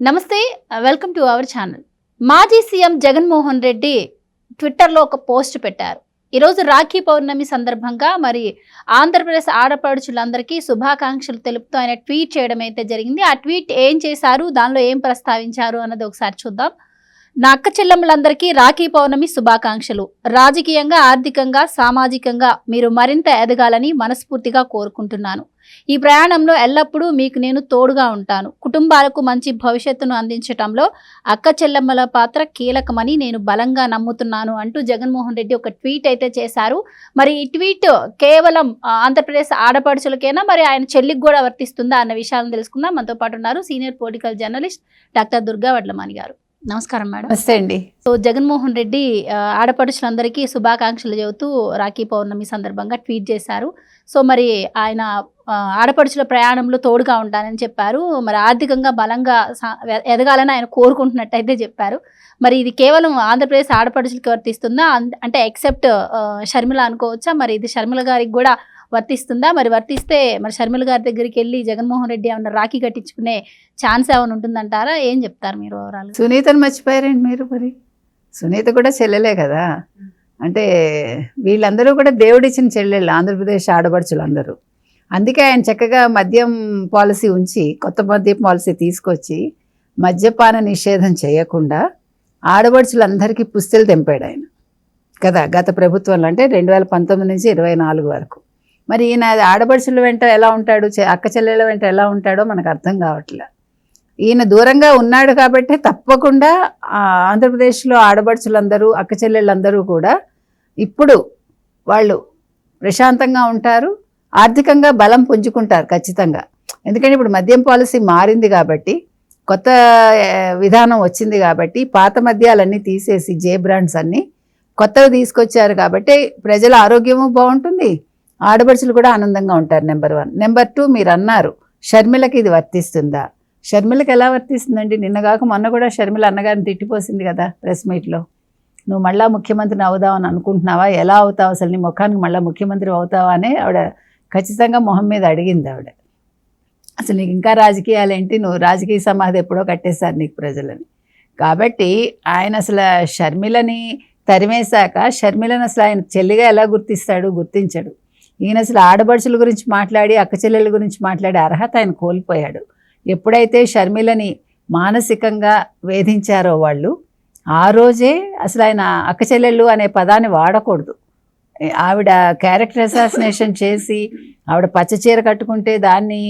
నమస్తే welcome to our channel మాజీ CM Jaganmohan Reddy ట్విట్టర్లో ఒక పోస్ట్ పెట్టారు. ఈరోజు రాఖీ పౌర్ణమి సందర్భంగా మరి ఆంధ్రప్రదేశ్ ఆడపడుచులందరికీ శుభాకాంక్షలు తెలుపుతూ ఆయన ట్వీట్ చేయడం అయితే జరిగింది. ఆ ట్వీట్ ఏం చేశారు దానిలో ఏం ప్రస్తావించారు అన్నది ఒకసారి చూద్దాం. నా అక్క చెల్లెమ్మలందరికీ రాఖీ పౌర్ణమి శుభాకాంక్షలు. రాజకీయంగా ఆర్థికంగా సామాజికంగా మీరు మరింత ఎదగాలని మనస్ఫూర్తిగా కోరుకుంటున్నాను. ఈ ప్రయాణంలో ఎల్లప్పుడూ మీకు నేను తోడుగా ఉంటాను. కుటుంబాలకు మంచి భవిష్యత్తును అందించటంలో అక్క చెల్లెమ్మల పాత్ర కీలకమని నేను బలంగా నమ్ముతున్నాను అంటూ జగన్మోహన్ రెడ్డి ఒక ట్వీట్ అయితే చేశారు. మరి ఈ ట్వీట్ కేవలం ఆంధ్రప్రదేశ్ ఆడపడుచులకేనా? మరి ఆయన చెల్లికి కూడా వర్తిస్తుందా అన్న విషయాలను తెలుసుకుందాం. మనతో పాటు ఉన్నారు senior political journalist doctor Durga Vadlamani గారు. నమస్కారం మేడం. నమస్తే అండి. సో జగన్మోహన్ రెడ్డి ఆడపడుచులందరికీ శుభాకాంక్షలు చెబుతూ రాఖీ పౌర్ణమి సందర్భంగా ట్వీట్ చేశారు. సో మరి ఆయన ఆడపడుచుల ప్రయాణంలో తోడుగా ఉంటానని చెప్పారు. మరి ఆర్థికంగా బలంగా ఎదగాలని ఆయన కోరుకుంటున్నట్టయితే చెప్పారు. మరి ఇది కేవలం ఆంధ్రప్రదేశ్ ఆడపడుచులకి వర్తిస్తుందా? అంటే ఎక్సెప్ట్ షర్మిల అనుకోవచ్చా? మరి ఇది షర్మిల గారికి కూడా వర్తిస్తుందా? మరి వర్తిస్తే మరి షర్మిల గారి దగ్గరికి వెళ్ళి జగన్మోహన్ రెడ్డి ఏమన్నా రాఖీ కట్టించుకునే ఛాన్స్ ఏమైనా ఉంటుందంటారా? ఏం చెప్తారు మీరు ఓవరాల్ సునీతను మర్చిపోయారండి మీరు మరి? సునీత కూడా చెల్లెలే కదా. అంటే వీళ్ళందరూ కూడా దేవుడిచ్చిన చెల్లెళ్ళు ఆంధ్రప్రదేశ్ ఆడపడుచులు అందరూ అందుకే ఆయన చక్కగా మద్యం పాలసీ ఉంచి కొత్త మద్యం పాలసీ తీసుకొచ్చి మద్యపాన నిషేధం చేయకుండా ఆడపడుచులందరికీ పుస్తలు తెంపాడు ఆయన. కదా గత ప్రభుత్వంలో అంటే రెండు వేల పంతొమ్మిది నుంచి ఇరవై నాలుగు వరకు. మరి ఈయన ఆడపడుచుల వెంట ఎలా ఉంటాడు చె- అక్క చెల్లెల వెంట ఎలా ఉంటాడో మనకు అర్థం కావట్లే. ఈయన దూరంగా ఉన్నాడు కాబట్టి తప్పకుండా ఆంధ్రప్రదేశ్లో ఆడబడుచులందరూ అక్క చెల్లెళ్ళందరూ కూడా ఇప్పుడు వాళ్ళు ప్రశాంతంగా ఉంటారు ఆర్థికంగా బలం పుంజుకుంటారు ఖచ్చితంగా. ఎందుకంటే ఇప్పుడు మద్యం పాలసీ మారింది కాబట్టి కొత్త విధానం వచ్చింది కాబట్టి పాత మద్యాలన్నీ తీసేసి జే బ్రాండ్స్ అన్నీ కొత్తవి తీసుకొచ్చారు కాబట్టి ప్రజల ఆరోగ్యము బాగుంటుంది ఆడపడుచులు కూడా ఆనందంగా ఉంటారు నెంబర్ వన్. నెంబర్ టూ మీరు అన్నారు షర్మిలకి ఇది వర్తిస్తుందా? షర్మిలకి ఎలా వర్తిస్తుందండి? నిన్నగాక మొన్న కూడా షర్మిల అన్నగారిని తిట్టిపోసింది కదా ప్రెస్ మీట్లో. నువ్వు మళ్ళా ముఖ్యమంత్రిని అవుదావని అనుకుంటున్నావా? ఎలా అవుతావు అసలు? నీ ముఖానికి మళ్ళీ ముఖ్యమంత్రి అవుతావా అని ఆవిడ ఖచ్చితంగా మొహం మీద అడిగింది ఆవిడ. అసలు నీకు ఇంకా రాజకీయాలేంటి నువ్వు రాజకీయ సమాధి ఎప్పుడో కట్టేశారు నీకు ప్రజలని. కాబట్టి ఆయన అసలు షర్మిలని తరిమేశాక షర్మిలను అసలు ఆయన చెల్లిగా ఎలా గుర్తిస్తాడు? గుర్తించడు. ఈయన అసలు ఆడబడుచుల గురించి మాట్లాడి అక్క చెల్లెల గురించి మాట్లాడే అర్హత ఆయన కోల్పోయాడు. ఎప్పుడైతే షర్మిలని మానసికంగా వేధించారో వాళ్ళు ఆ రోజే అసలు ఆయన అక్క చెల్లెళ్ళు అనే పదాన్ని వాడకూడదు. ఆవిడ క్యారెక్టర్ అసాసినేషన్ చేసి ఆవిడ పచ్చ చీర కట్టుకుంటే దాన్ని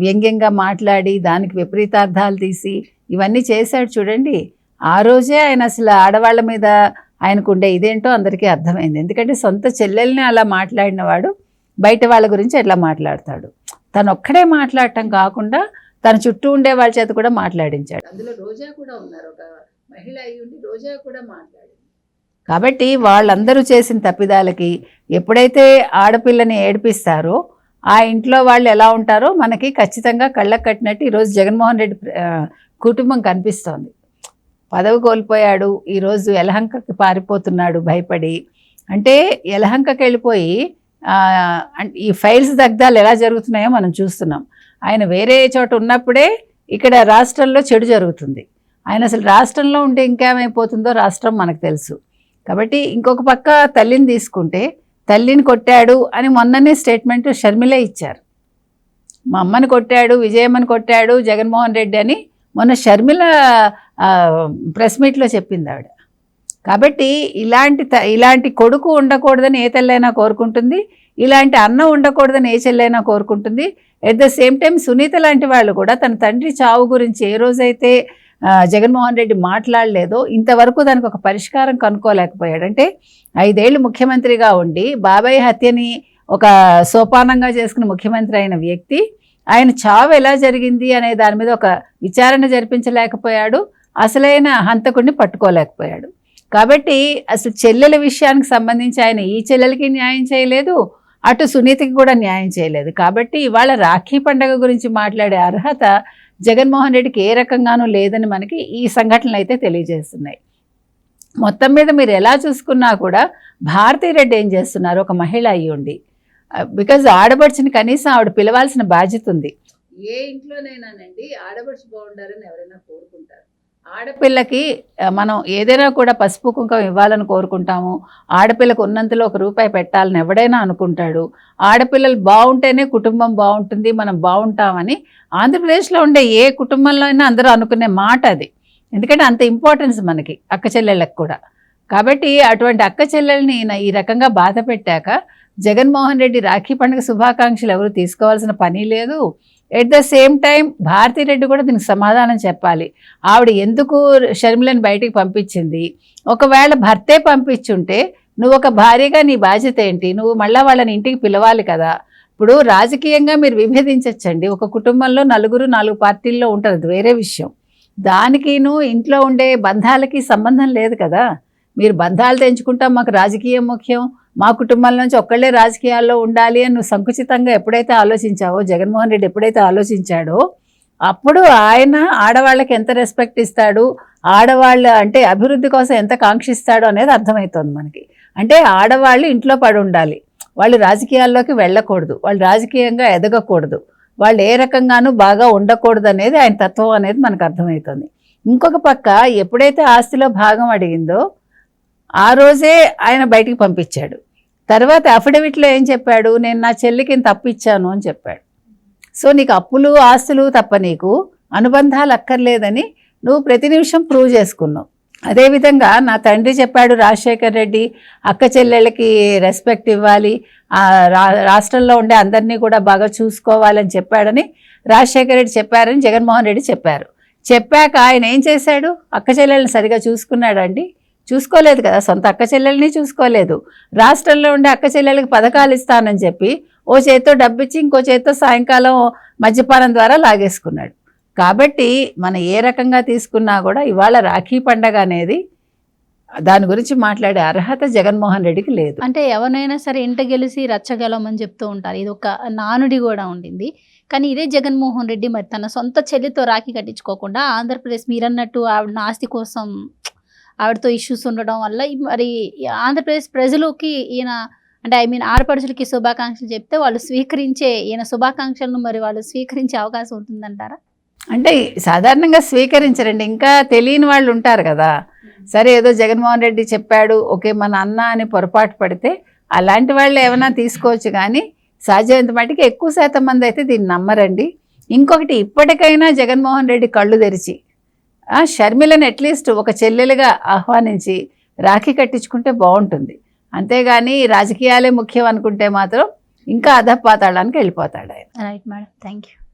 వ్యంగ్యంగా మాట్లాడి దానికి విపరీతార్థాలు తీసి ఇవన్నీ చేశాడు చూడండి. ఆ రోజే ఆయన అసలు ఆడవాళ్ళ మీద ఆయనకు ఉండే ఇదేంటో అందరికీ అర్థమైంది. ఎందుకంటే సొంత చెల్లెల్ని అలా మాట్లాడిన వాడు బయట వాళ్ళ గురించి ఎట్లా మాట్లాడతాడు? తను ఒక్కడే మాట్లాడటం కాకుండా తన చుట్టూ ఉండే వాళ్ళ చేత కూడా మాట్లాడించాడు. అందులో రోజా కూడా ఉన్నారు. ఒక మహిళ అయి ఉండి రోజా కూడా మాట్లాడింది. కాబట్టి వాళ్ళందరూ చేసిన తప్పిదాలకి ఎప్పుడైతే ఆడపిల్లని ఏడిపిస్తారో ఆ ఇంట్లో వాళ్ళు ఎలా ఉంటారో మనకి ఖచ్చితంగా కళ్ళకు కట్టినట్టు ఈరోజు జగన్మోహన్ రెడ్డి కుటుంబం కనిపిస్తోంది. పదవి కోల్పోయాడు ఈరోజు యలహంకకి పారిపోతున్నాడు భయపడి. అంటే యలహంకకి వెళ్ళిపోయి ఈ ఫైల్స్ దగ్ధాలు ఎలా జరుగుతున్నాయో మనం చూస్తున్నాం. ఆయన వేరే చోట ఉన్నప్పుడే ఇక్కడ రాష్ట్రంలో చెడు జరుగుతుంది. ఆయన అసలు రాష్ట్రంలో ఉంటే ఇంకేమైపోతుందో రాష్ట్రం మనకు తెలుసు. కాబట్టి ఇంకొక పక్క తల్లిని తీసుకుంటే తల్లిని కొట్టాడు అని మొన్ననే స్టేట్మెంట్ షర్మిలే ఇచ్చారు. మా అమ్మని కొట్టాడు విజయమ్మని కొట్టాడు జగన్మోహన్ రెడ్డి అని మొన్న షర్మిల ప్రెస్ మీట్లో చెప్పింది ఆవిడ. కాబట్టి ఇలాంటి త- ఇలాంటి కొడుకు ఉండకూడదని ఏ తల్లైనా కోరుకుంటుంది ఇలాంటి అన్న ఉండకూడదని ఏ చెల్లైనా కోరుకుంటుంది. At the same time Sunitha లాంటి వాళ్ళు కూడా తన తండ్రి చావు గురించి ఏ రోజైతే జగన్మోహన్ రెడ్డి మాట్లాడలేదో ఇంతవరకు దానికి ఒక పరిష్కారం కనుక్కోలేకపోయాడు. అంటే ఐదేళ్ళు ముఖ్యమంత్రిగా ఉండి బాబాయ్ హత్యని ఒక సోపానంగా చేసుకున్న ముఖ్యమంత్రి అయిన వ్యక్తి ఆయన చావు ఎలా జరిగింది అనే దాని మీద ఒక విచారణ జరిపించలేకపోయాడు. అసలైన హంతకుడిని పట్టుకోలేకపోయాడు. కాబట్టి అసలు చెల్లెల విషయానికి సంబంధించి ఆయన ఈ చెల్లెలకి న్యాయం చేయలేదు అటు సునీతకి కూడా న్యాయం చేయలేదు. కాబట్టి ఇవాళ రాఖీ పండగ గురించి మాట్లాడే అర్హత జగన్మోహన్ రెడ్డికి ఏ రకంగానూ లేదని మనకి ఈ సంఘటనలు అయితే తెలియజేస్తున్నాయి. మొత్తం మీద మీరు ఎలా చూసుకున్నా కూడా భారతీ రెడ్డి ఏం చేస్తున్నారు? ఒక మహిళ అయ్యి ఉండి బికాజ్ ఆడబడుచుని కనీసం ఆవిడ పిలవాల్సిన బాధ్యత ఉంది. ఏ ఇంట్లోనైనానండి ఆడపడుచు బాగుండాలని ఎవరైనా కోరుకుంటారు. ఆడపిల్లకి మనం ఏదైనా కూడా పసుపు కుంకుమ ఇవ్వాలని కోరుకుంటాము. ఆడపిల్లకు ఉన్నంతలో ఒక రూపాయి పెట్టాలని ఎవడైనా అనుకుంటాడు. ఆడపిల్లలు బాగుంటేనే కుటుంబం బాగుంటుంది మనం బాగుంటామని ఆంధ్రప్రదేశ్లో ఉండే ఏ కుటుంబంలో అయినా అందరూ అనుకునే మాట అది. ఎందుకంటే అంత ఇంపార్టెన్స్ మనకి అక్క చెల్లెళ్ళకి కూడా. కాబట్టి అటువంటి అక్క చెల్లెల్ని ఈ రకంగా బాధ పెట్టాక జగన్మోహన్ రెడ్డి రాఖీ పండుగ శుభాకాంక్షలు ఎవరు తీసుకోవాల్సిన పని లేదు. At the same time Bharathi Reddy కూడా దీనికి సమాధానం చెప్పాలి. ఆవిడ ఎందుకు షర్మిలను బయటికి పంపించింది? ఒకవేళ భర్తే పంపించుంటే నువ్వు ఒక భార్యగా నీ బాధ్యత ఏంటి? నువ్వు మళ్ళీ వాళ్ళని ఇంటికి పిలవాలి కదా. ఇప్పుడు రాజకీయంగా మీరు విభేదించవచ్చండి ఒక కుటుంబంలో నలుగురు నాలుగు పార్టీల్లో ఉంటారు అది వేరే విషయం. దానికిను ఇంట్లో ఉండే బంధాలకి సంబంధం లేదు కదా. మీరు బంధాలు తెంచుకుంటాం మాకు రాజకీయం ముఖ్యం. మా కుటుంబాల నుంచి ఒక్కళ్ళే రాజకీయాల్లో ఉండాలి అని నువ్వు సంకుచితంగా ఎప్పుడైతే ఆలోచించావో జగన్మోహన్ రెడ్డి ఎప్పుడైతే ఆలోచించాడో అప్పుడు ఆయన ఆడవాళ్ళకి ఎంత రెస్పెక్ట్ ఇస్తాడు ఆడవాళ్ళ అంటే అభివృద్ధి కోసం ఎంత కాంక్షిస్తాడు అనేది అర్థమవుతుంది మనకి. అంటే ఆడవాళ్ళు ఇంట్లో పడి ఉండాలి. వాళ్ళు రాజకీయాల్లోకి వెళ్ళకూడదు. వాళ్ళు రాజకీయంగా ఎదగకూడదు. వాళ్ళు ఏ రకంగానూ బాగా ఉండకూడదు అనేది ఆయన తత్వం అనేది మనకు అర్థమవుతుంది ఇంకొక పక్క ఎప్పుడైతే ఆస్తిలో భాగం అడిగిందో ఆ రోజే ఆయన బయటికి పంపించాడు. తర్వాత అఫిడవిట్లో ఏం చెప్పాడు? నేను నా చెల్లికి ఇంత అప్పు ఇచ్చాను అని చెప్పాడు. సో నీకు అప్పులు ఆస్తులు తప్ప నీకు అనుబంధాలు అక్కర్లేదని నువ్వు ప్రతి నిమిషం ప్రూవ్ చేసుకున్నావు. అదేవిధంగా నా తండ్రి చెప్పాడు రాజశేఖర్ రెడ్డి అక్క చెల్లెళ్ళకి రెస్పెక్ట్ ఇవ్వాలి ఆ రా- రాష్ట్రంలో ఉండే అందరినీ కూడా బాగా చూసుకోవాలని చెప్పాడని రాజశేఖర రెడ్డి చెప్పారని జగన్మోహన్ రెడ్డి చెప్పారు. చెప్పాక ఆయన ఏం చేశాడు? అక్క చెల్లెళ్ళని సరిగా చూసుకున్నాడండి చూసుకోలేదు కదా సొంత అక్క చెల్లెల్ని చూసుకోలేదు. రాష్ట్రంలో ఉండే అక్క చెల్లెలకి పథకాలు ఇస్తానని చెప్పి ఓ చేత్తో డబ్బిచ్చి ఇంకో చేత్తో సాయంకాలం మద్యపానం ద్వారా లాగేసుకున్నాడు. కాబట్టి మనం ఏ రకంగా తీసుకున్నా కూడా ఇవాళ రాఖీ పండగ అనేది దాని గురించి మాట్లాడే అర్హత జగన్మోహన్ రెడ్డికి లేదు. అంటే ఎవరైనా సరే ఇంట గెలిచి రచ్చగలమని చెప్తూ ఉంటారు. ఇది ఒక నానుడి కూడా ఉండింది. కానీ ఇదే జగన్మోహన్ రెడ్డి మరి తన సొంత చెల్లితో రాఖీ కట్టించుకోకుండా ఆంధ్రప్రదేశ్ మీరన్నట్టు ఆవిడ ఆస్తి కోసం ఆవిడతో ఇష్యూస్ ఉండడం వల్ల మరి ఆంధ్రప్రదేశ్ ప్రజలకి ఈయన అంటే ఐ మీన్ ఆడపడుచులకి శుభాకాంక్షలు చెప్తే వాళ్ళు స్వీకరించే ఈయన శుభాకాంక్షలను మరి వాళ్ళు స్వీకరించే అవకాశం ఉంటుందంటారా? అంటే సాధారణంగా స్వీకరించరండి. ఇంకా తెలియని వాళ్ళు ఉంటారు కదా. సరే ఏదో జగన్మోహన్ రెడ్డి చెప్పాడు ఓకే మన అన్న అని పొరపాటు పడితే అలాంటి వాళ్ళు ఏమైనా తీసుకోవచ్చు కానీ సాధ్యమైనంత మటుకు ఎక్కువ శాతం మంది అయితే దీన్ని నమ్మరండి. ఇంకొకటి ఇప్పటికైనా జగన్మోహన్ రెడ్డి కళ్ళు తెరిచి షర్మిలను అట్లీస్ట్ ఒక చెల్లెలుగా ఆహ్వానించి రాఖీ కట్టించుకుంటే బాగుంటుంది. అంతేగాని రాజకీయాలే ముఖ్యం అనుకుంటే మాత్రం ఇంకా అధపాతాళానికి వెళ్ళిపోతాడు ఆయన. Right madam thank you